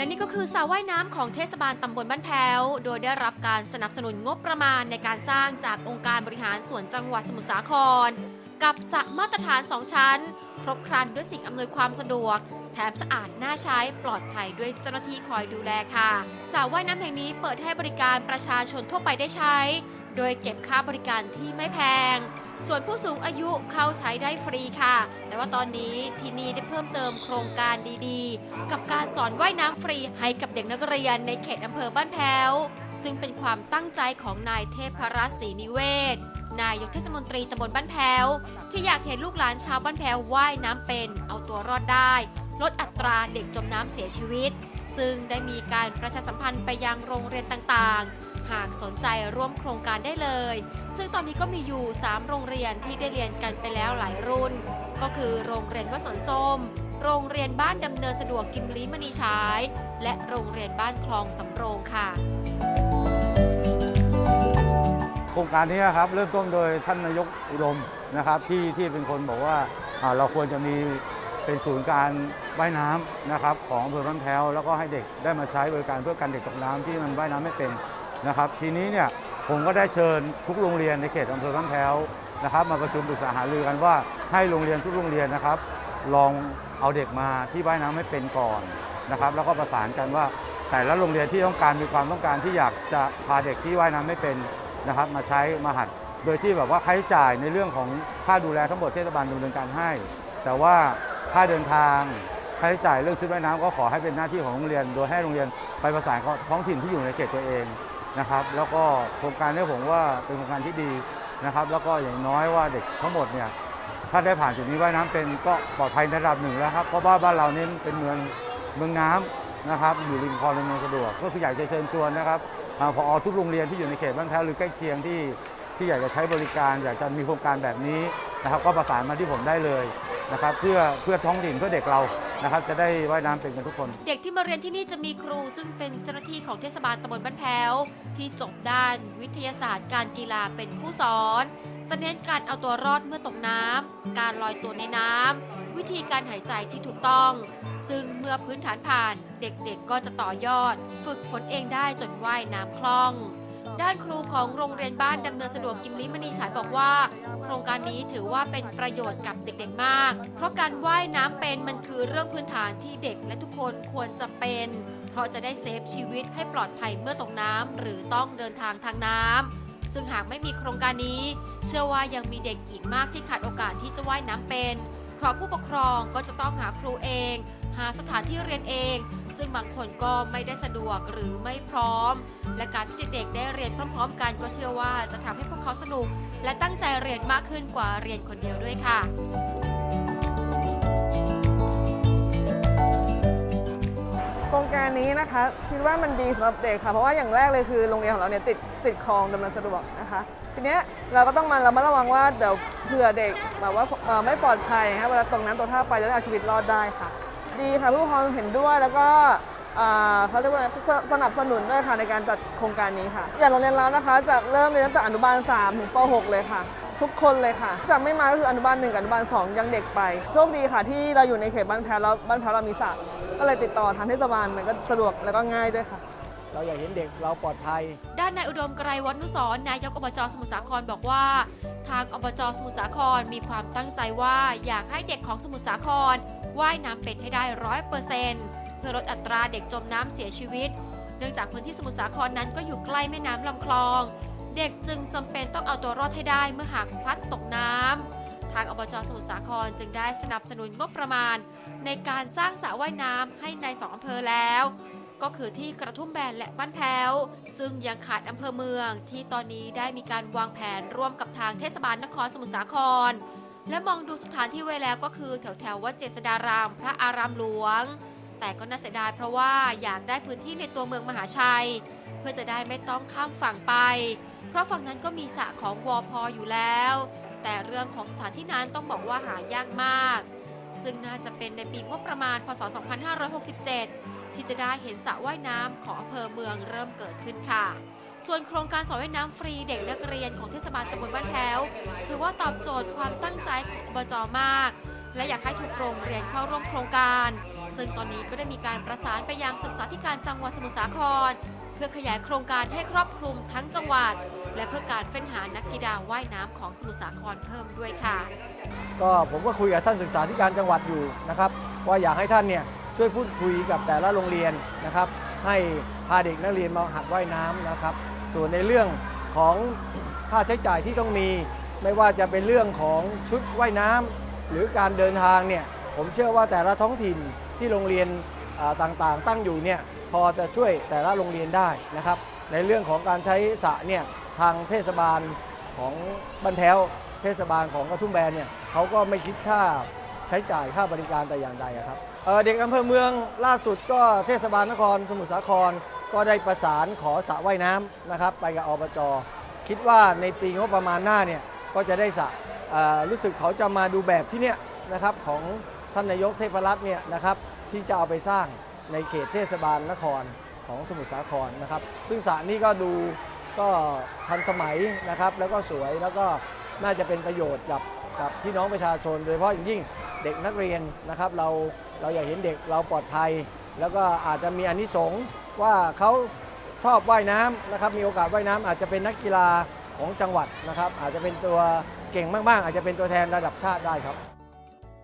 และนี่ก็คือสระว่ายน้ำของเทศบาลตำบลบ้านแพ้ว โดยได้รับการสนับสนุนงบประมาณในการสร้างจากองค์การบริหารส่วนจังหวัดสมุทรสาคร กับสระมาตรฐาน 2 ชั้น ครบครันด้วยสิ่งอำนวยความสะดวก แถมสะอาดน่าใช้ปลอดภัยด้วยเจ้าหน้าที่คอยดูแลค่ะสระว่ายน้ำแห่งนี้เปิดให้บริการประชาชนทั่วไปได้ใช้ โดยเก็บค่าบริการที่ไม่แพง ส่วนผู้สูงอายุเข้าใช้ได้ฟรีค่ะ แต่ว่าตอนนี้ที่นี่ได้เพิ่มเติมโครงการดีๆ กับการสอนว่ายน้ำฟรีให้กับเด็กนักเรียนในเขตอำเภอบ้านแพ้ว ซึ่งเป็นความตั้งใจของนายเทพรัตน์ศรีนิเวศ นายกเทศมนตรีตำบลบ้านแพ้ว ที่อยากเห็นลูกหลานชาวบ้านแพ้วว่ายน้ำเป็น เอาตัวรอดได้ ลดอัตราเด็กจมน้ำเสียชีวิต ซึ่งได้มีการประชาสัมพันธ์ไปยังโรงเรียนต่างๆ หากสนใจร่วมโครงการได้เลย ซึ่งตอนนี้ก็มีอยู่ 3 โรงเรียนที่ได้เรียนกันไปแล้วหลายรุ่น ก็คือโรงเรียนวัดสนส้ม โรงเรียนบ้านดำเนินสะดวกกิมลีมณีฉาย และโรงเรียนบ้านคลองสำโรงค่ะ โครงการนี้ครับเริ่มต้นโดยท่านนายกอุดมนะครับที่ที่เป็นคนบอกว่าอ่าเราควรจะมีเป็นศูนย์การว่ายน้ำนะครับของอำเภอบ้านแพวแล้วก็ให้เด็กได้มาใช้บริการเพื่อการเด็กตกน้ำที่มันว่ายน้ำไม่เป็น นะครับ ทีนี้เนี่ยผมก็ได้เชิญทุกโรงเรียนในเขตอำเภอบ้านแพ้วนะครับ มาประชุมปรึกษาหารือกันว่าให้โรงเรียนทุกโรงเรียนนะครับ ลองเอาเด็กมาที่ว่ายน้ำไม่เป็นก่อนนะครับ แล้วก็ประสานกันว่าแต่ละโรงเรียนที่ต้องการมีความต้องการที่อยากจะพาเด็กที่ว่ายน้ำไม่เป็นนะครับ มาใช้มาหัด โดยที่แบบว่าค่าใช้จ่ายในเรื่องของค่าดูแลทั้งหมดเทศบาลดำเนินการให้ แต่ว่าค่าเดินทางค่าใช้จ่ายเรื่องชุดว่ายน้ำก็ขอให้เป็นหน้าที่ของโรงเรียน โดยให้โรงเรียนไปประสานกับท้องถิ่นที่อยู่ในเขตตัวเอง นะครับ แล้วก็โครงการนี้ผมว่าเป็นโครงการที่ดีนะครับ แล้วก็อย่างน้อยว่าเด็กทั้งหมดเนี่ยถ้าได้ผ่านจุดนี้ว่ายน้ำเป็นก็ปลอดภัยในระดับหนึ่งแล้วครับ เพราะว่าบ้านเรานี่เป็นเมืองเมืองน้ำนะครับ อยู่ริมคลองริมเมืองสะดวก ก็คืออยากจะเชิญชวนนะครับอ่าพอทุกโรงเรียนที่อยู่ในเขตบ้านแพ้วหรือใกล้เคียงที่ที่อยากจะใช้บริการ อยากจะมีโครงการแบบนี้นะครับ ก็ประสานมาที่ผมได้เลยนะครับ เพื่อเพื่อท้องถิ่นเพื่อเด็กเรา นะครับจะได้ว่ายน้ำเป็นกันทุกคน เด็กที่มาเรียนที่นี่จะมีครูซึ่งเป็นเจ้าหน้าที่ของเทศบาลตำบลบ้านแพ้ว ที่จบด้านวิทยาศาสตร์การกีฬาเป็นผู้สอน จะเน้นการเอาตัวรอดเมื่อตกน้ำการลอยตัวในน้ำวิธีการหายใจที่ถูกต้อง ซึ่งเมื่อพื้นฐานผ่านเด็กๆก็จะต่อยอด ฝึกฝนเองได้จนว่ายน้ำคล่อง ด้านครูของโรงเรียนบ้านดำเนินสะดวกกิมลิมณีฉายบอกว่า โครงการนี้ถือว่าเป็นประโยชน์กับเด็กๆมาก เพราะการว่ายน้ำเป็นมันคือเรื่องพื้นฐานที่เด็กและทุกคนควรจะเป็น เพราะจะได้เซฟชีวิตให้ปลอดภัยเมื่อตกน้ำหรือต้องเดินทางทางน้ำซึ่งหากไม่มีโครงการนี้ เชื่อว่ายังมีเด็กอีกมากที่ขาดโอกาสที่จะว่ายน้ำเป็น เพราะผู้ปกครองก็จะต้องหาครูเอง หาสถานที่เรียนเอง ซึ่งบางคนก็ไม่ได้สะดวกหรือไม่พร้อม และการที่เด็กๆได้เรียนพร้อม ๆ กันก็เชื่อว่าจะทำให้พวกเขาสนุก และตั้งใจเรียนมากขึ้นกว่าเรียนคนเดียวด้วยค่ะโครงการนี้นะคะคิดว่ามันดีสำหรับเด็กค่ะ เพราะว่าอย่างแรกเลยคือโรงเรียนของเราเนี่ยติดติดคลองดำเนินสะดวกนะคะทีเนี้ยเราก็ต้องมาระมัดระวังว่าเดี๋ยวเผื่อเด็กแบบว่าไม่ปลอดภัยนะคะเวลาตกน้ำตกท่าไปจะได้เอาชีวิตรอดได้ค่ะ ดีค่ะผู้ปกครองเห็นด้วยแล้วก็อ่าเขาเรียกว่าอะไรสสนับสนุนด้วยค่ะในการจัดโครงการนี้ค่ะ อย่างโรงเรียนเรานะคะจะเริ่มเรียนตั้งแต่อนุบาล 3 ถึงป .6 เลยค่ะ ทุกคนเลยค่ะจะไม่มาก็คืออนุบาลหนึ่งกับอนุบาลสองยังเด็กไป โชคดีค่ะที่เราอยู่ในเขตบ้านแพ้วแล้วบ้านแพ้วเรามีสระก็เลยติดต่อทางเทศบาลมันก็สะดวกแล้วก็ง่ายด้วยค่ะ เราอยากเห็นเด็กเราปลอดภัย ด้านนายอุดมไกรวัฒนุสรณ์นายกอบจสมุทรสาครบอกว่า ทางอบจสมุทรสาครมีความตั้งใจว่าอยากให้เด็กของสมุทรสาครว่ายน้ำเป็นให้ได้ร้อยเปอร์เซ็นต์เพื่อลดอัตราเด็กจมน้ำเสียชีวิต เนื่องจากพื้นที่สมุทรสาครนั้นก็อยู่ใกล้แม่น้ำลำคลอง เด็กจึงจำเป็นต้องเอาตัวรอดให้ได้เมื่อหากพลัดตกน้ำทางอบจสมุทรสาครจึงได้สนับสนุนงบประมาณ ในการสร้างสระว่ายน้ำให้ในสองอำเภอแล้ว ก็คือที่กระทุ่มแบนและบ้านแพ้ว ซึ่งยังขาดอำเภอเมือง ที่ตอนนี้ได้มีการวางแผนร่วมกับทางเทศบาลนครสมุทรสาคร และมองดูสถานที่ไว้แล้วก็คือแถวแถวๆวัดเจษฎาราม พระอารามหลวง แต่ก็น่าเสียดายเพราะว่าอยากได้พื้นที่ในตัวเมืองมหาชัย เพื่อจะได้ไม่ต้องข้ามฝั่งไป เพราะฝั่งนั้นก็มีสระของวอพออยู่แล้ว แต่เรื่องของสถานที่นั้นต้องบอกว่าหายากมาก ซึ่งน่าจะเป็นในปีงบประมาณพศ 2567 ที่จะได้เห็นสระว่ายน้ำของอำเภอเมืองเริ่มเกิดขึ้นค่ะ ส่วนโครงการสอนว่ายน้ำฟรีเด็กนักเรียนของเทศบาลตำบลบ้านแพ้ว ถือว่าตอบโจทย์ความตั้งใจของอบจมาก และอยากให้ทุกโรงเรียนเข้าร่วมโครงการ ซึ่งตอนนี้ก็ได้มีการประสานไปยังศึกษาธิการจังหวัดสมุทรสาคร เพื่อขยายโครงการให้ครอบคลุมทั้งจังหวัด และเพื่อการเฟ้นหานักกีฬาว่ายน้ำของสมุทรสาครเพิ่มด้วยค่ะ ก็ผมก็คุยกับท่านศึกษาธิการจังหวัดอยู่นะครับ ว่าอยากให้ท่านเนี่ย ช่วยพูดคุยกับแต่ละโรงเรียนนะครับ ให้พาเด็กนักเรียนมาหัดว่ายน้ำนะครับ ส่วนในเรื่องของค่าใช้จ่ายที่ต้องมี ไม่ว่าจะเป็นเรื่องของชุดว่ายน้ำหรือการเดินทางเนี่ยผมเชื่อว่าแต่ละท้องถิ่นที่โรงเรียนอ่าต่างๆ ตั้งอยู่เนี่ยพอจะช่วยแต่ละโรงเรียนได้นะครับ ในเรื่องของการใช้สระเนี่ยทางเทศบาลของบ้านแพ้วเทศบาลของกระทุ่มแบนเนี่ยเขาก็ไม่คิดค่าใช้จ่ายค่าบริการแต่อย่างใดครับ เด็กอำเภอเมืองล่าสุดก็เทศบาลนครสมุทรสาครก็ได้ประสานขอสระว่ายน้ำนะครับ ไปกับอบจคิดว่าในปีงบประมาณหน้าเนี่ยก็จะได้สระรู้สึกเขาจะมาดูแบบที่เนี่ยนะครับของท่านนายกเทพรัตน์เนี่ยนะครับที่จะเอาไปสร้างในเขตเทศบาลนครของสมุทรสาครนะครับ ซึ่งสระนี้ก็ดูก็ทันสมัยนะครับ แล้วก็สวยแล้วก็น่าจะเป็นประโยชน์กับกับพี่น้องประชาชน โดยเฉพาะอย่างยิ่งเด็กนักเรียนนะครับเรา เราอยากเห็นเด็กเราปลอดภัย แล้วก็อาจจะมีอานิสงส์ว่าเขาชอบว่ายน้ำนะครับมีโอกาสว่ายน้ำอาจจะเป็นนักกีฬาของจังหวัดนะครับ อาจจะเป็นตัวเก่งมากๆ อาจจะเป็นตัวแทนระดับชาติได้ครับ